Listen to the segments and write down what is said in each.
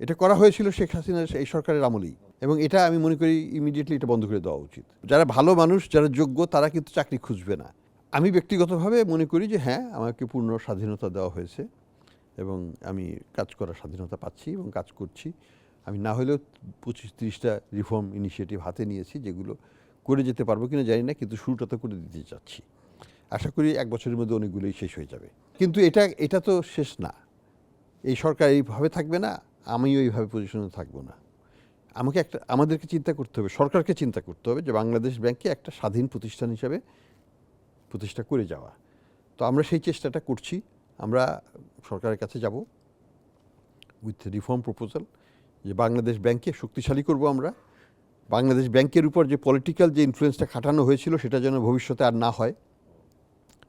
এটা করা হয়েছিল শেখ হাসিনার এই সরকারের আমলেই। এবং এটা আমি মনে করি ইমিডিয়েটলি এটা বন্ধ করে দেওয়া উচিত। যারা ভালো মানুষ, যারা যোগ্য, তারা কিন্তু চাকরি খুঁজবে না। আমি ব্যক্তিগতভাবে মনে করি যে হ্যাঁ আমাকে পূর্ণ স্বাধীনতা দেওয়া হয়েছে এবং আমি কাজ করার স্বাধীনতা পাচ্ছি এবং কাজ করছি। আমি না হলেও পঁচিশ তিরিশটা রিফর্ম ইনিশিয়েটিভ হাতে নিয়েছি যেগুলো করে যেতে পারব কিনা জানি না, কিন্তু শুরুটা তো করে দিতে চাচ্ছি। আশা করি এক বছরের মধ্যে অনেকগুলোই শেষ হয়ে যাবে। কিন্তু এটা এটা তো শেষ না। এই সরকার এইভাবে থাকবে না। আমিও এইভাবে পজিশনে থাকব না। আমাকে একটা, আমাদেরকে চিন্তা করতে হবে, সরকারকে চিন্তা করতে হবে যে বাংলাদেশ ব্যাংকে একটা স্বাধীন প্রতিষ্ঠান হিসাবে প্রতিষ্ঠা করে যাওয়া। তো আমরা সেই চেষ্টাটা করছি, আমরা সরকারের কাছে যাব উইথ রিফর্ম প্রপোজাল যে বাংলাদেশ ব্যাংকে শক্তিশালী করব আমরা। বাংলাদেশ ব্যাংকের উপর যে পলিটিক্যাল যে ইনফ্লুয়েন্সটা খাটানো হয়েছিল সেটা যেন ভবিষ্যতে আর না হয়।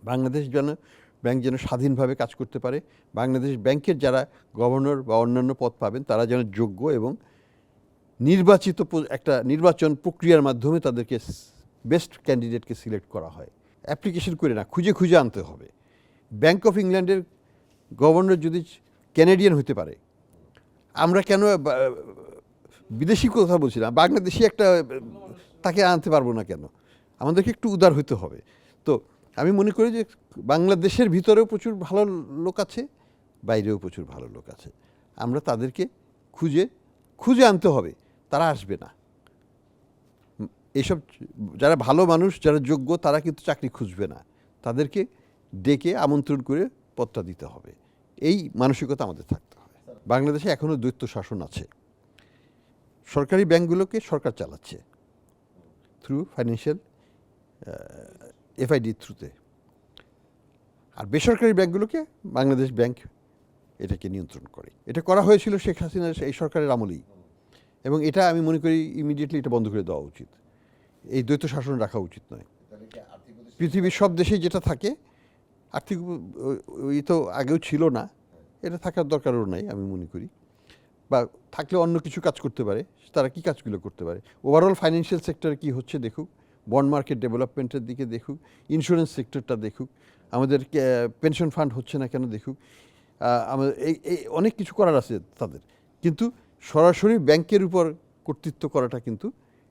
বাংলাদেশ যেন ব্যাংক যেন স্বাধীনভাবে কাজ করতে পারে। বাংলাদেশ ব্যাংকের যারা গভর্নর বা অন্যান্য পদ পাবেন, তারা যেন যোগ্য এবং নির্বাচিত একটা নির্বাচন প্রক্রিয়ার মাধ্যমে তাদেরকে বেস্ট ক্যান্ডিডেটকে সিলেক্ট করা হয়। অ্যাপ্লিকেশন করে না, খুঁজে খুঁজে আনতে হবে। ব্যাংক অফ ইংল্যান্ডের গভর্নর যদি ক্যানাডিয়ান হতে পারে, আমরা কেন বিদেশি কথা বলছি না, বাংলাদেশি একটা, তাকে আনতে পারব না কেন? আমাদেরকে একটু উদার হতে হবে। তো আমি মনে করি যে বাংলাদেশের ভিতরেও প্রচুর ভালো লোক আছে, বাইরেও প্রচুর ভালো লোক আছে। আমরা তাদেরকে খুঁজে খুঁজে আনতে হবে, তারা আসবে না। এইসব যারা ভালো মানুষ, যারা যোগ্য, তারা কিন্তু চাকরি খুঁজবে না। তাদেরকে ডেকে আমন্ত্রণ করে পত্তা দিতে হবে। এই মানসিকতা আমাদের থাকতে হবে। বাংলাদেশে এখনও দ্বৈত শাসন আছে। সরকারি ব্যাংকগুলোকে সরকার চালাচ্ছে। থ্রু ফাইন্যান্সিয়াল এফআইডি থ্রুতে আর বেসরকারি ব্যাংকগুলোকে বাংলাদেশ ব্যাংক এটাকে নিয়ন্ত্রণ করে। এটা করা হয়েছিল শেখ হাসিনার এই সরকারের আমলেই। এবং এটা আমি মনে করি ইমিডিয়েটলি এটা বন্ধ করে দেওয়া উচিত। এই দ্বৈত শাসন রাখা উচিত নয়। পৃথিবীর সব দেশেই যেটা থাকে, আর্থিক ওই তো আগেও ছিল না। এটা থাকার দরকারও নাই আমি মনে করি। বা থাকলে অন্য কিছু কাজ করতে পারে। তারা কি কাজগুলো করতে পারে? ওভারঅল ফাইন্যান্সিয়াল সেক্টরে কি হচ্ছে দেখুক। বন্ড মার্কেট ডেভেলপমেন্টের দিকে দেখুক ইন্স্যুরেন্স সেক্টরটা দেখুক, আমাদের পেনশন ফান্ড হচ্ছে না কেন দেখুক আমাদের এই অনেক কিছু করার আছে তাদের। কিন্তু সরাসরি ব্যাংকের উপর কর্তৃত্ব করাটা কিন্তু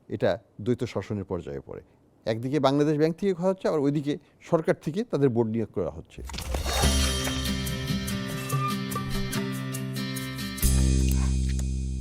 এটা দ্বৈত শাসনের পর্যায়ে পড়ে। একদিকে বাংলাদেশ ব্যাংক থেকে করা হচ্ছে আর ওইদিকে সরকার থেকে তাদের বোর্ড নিয়োগ করা হচ্ছে।